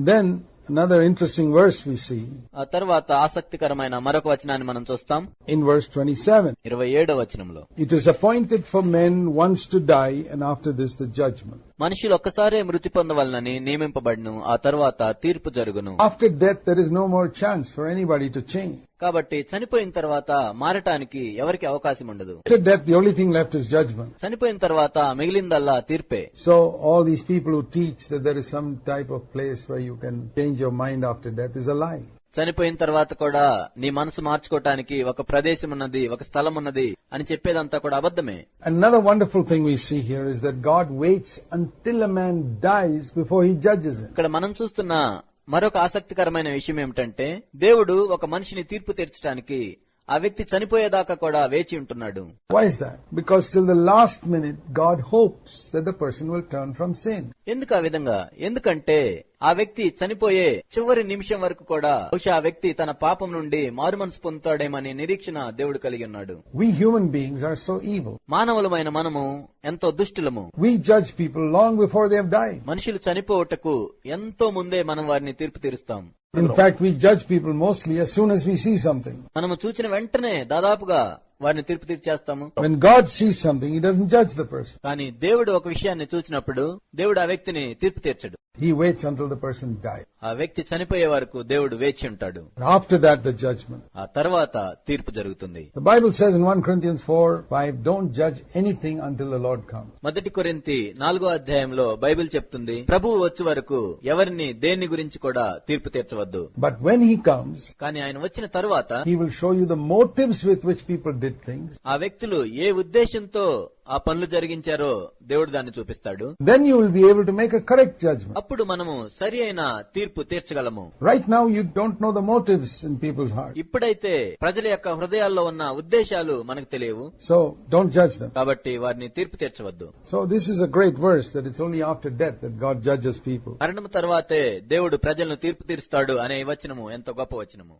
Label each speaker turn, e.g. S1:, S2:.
S1: And then another interesting verse we see
S2: ఆ తర్వాత ఆసక్తికరమైన మరొక వచనాన్ని మనం చూస్తాం
S1: in verse 27.
S2: ఇరవై ఏడో వచనంలో
S1: It is appointed for men once to die and after this the judgment.
S2: మనుషులు ఒక్కసారే మృతి పొందవలనని నియమింపబడిను. ఆ తర్వాత తీర్పు జరుగును.
S1: After death there is no more chance for anybody to change
S2: కాబట్టి చనిపోయిన తర్వాత మారటానికి ఎవరికి అవకాశం ఉండదు.
S1: డెత్ ది లెఫ్ట్ ఇస్
S2: చనిపోయిన తర్వాత మిగిలిందల్లా తీర్పే.
S1: So all these people who teach that there is some type of place why you can change your mind after death is a
S2: చనిపోయిన తర్వాత కూడా నీ మనసు మార్చుకోవటానికి ఒక ప్రదేశం ఉన్నది ఒక స్థలం ఉన్నది అని చెప్పేదంతా కూడా అబద్దమే
S1: and the wonderful thing we see here is that God waits until man dies before he judges
S2: ఇక్కడ మనం చూస్తున్న మరొక ఆసక్తికరమైన విషయం ఏమిటంటే దేవుడు ఒక మనిషిని తీర్పు తీర్చడానికి ఆ వ్యక్తి చనిపోయేదాకా కూడా వేచి ఉంటున్నాడు.
S1: Because till the last minute God hopes person will turn from same
S2: ఎందుకు ఆ విధంగా? ఎందుకంటే ఆ వ్యక్తి చనిపోయే చివరి నిమిషం వరకు కూడా బహుశా ఆ వ్యక్తి తన పాపం నుండి మారుమనసు పొందుతాడేమనే నిరీక్షణ దేవుడు కలిగి ఉన్నాడు
S1: We human beings are so evil.
S2: మానవులమైన మనము ఎంతో దుష్టులము
S1: We judge people long before they have died.
S2: మనుషులు చనిపోవటకు ఎంతో ముందే మనం వారిని తీర్పు తీరుస్తాం
S1: In fact, we judge people mostly as soon as we see something.
S2: మనము చూచిన వెంటనే దాదాపుగా వారిని తీర్పు తీర్చేస్తాము.
S1: సంథింగ్ జడ్జ్ ద పర్సన్
S2: కానీ దేవుడు ఒక విషయాన్ని చూసినప్పుడు దేవుడు ఆ వ్యక్తిని తీర్పు తీర్చడు.
S1: He waits until the person die
S2: ఆ వ్యక్తి చనిపోయే వరకు దేవుడు వేచి ఉంటాడు.
S1: ఆఫ్టర్ దట్ ద జడ్జ్మెంట్
S2: ఆ తర్వాత తీర్పు జరుగుతుంది.
S1: The Bible says in 1 Corinthians 4 5 don't judge anything until the Lord comes
S2: మొదటి కొరింథి 4వ అధ్యాయంలో బైబిల్ చెప్తుంది ప్రభు వచ్చే వరకు ఎవరిని దేని గురించి కూడా తీర్పు తీర్చవద్దు.
S1: బట్ వెన్ హీ కమ్స్
S2: కానీ ఆయన వచ్చిన తర్వాత
S1: he will show you the motives with which people things.
S2: ఆ వ్యక్తులు ఏ ఉద్దేశంతో ఆ పనులు జరిగించారో దేవుడు దాన్ని చూపిస్తాడు
S1: Then you will be able to make a correct judgment.
S2: అప్పుడు మనము సరి అయిన తీర్పు తీర్చగలము
S1: Right now, you don't know the motives in people's hearts.
S2: ఇప్పుడైతే ప్రజల యొక్క హృదయాల్లో ఉన్న ఉద్దేశాలు మనకు తెలియవు
S1: So don't judge them.
S2: కాబట్టి వారిని తీర్పు తీర్చవద్దు
S1: So this is a great verse that it's only after death that God judges people.
S2: మరణం తర్వాతే దేవుడు ప్రజలను తీర్పు తీరుస్తాడు అనే ఈ వచనము ఎంతో గొప్ప వచనము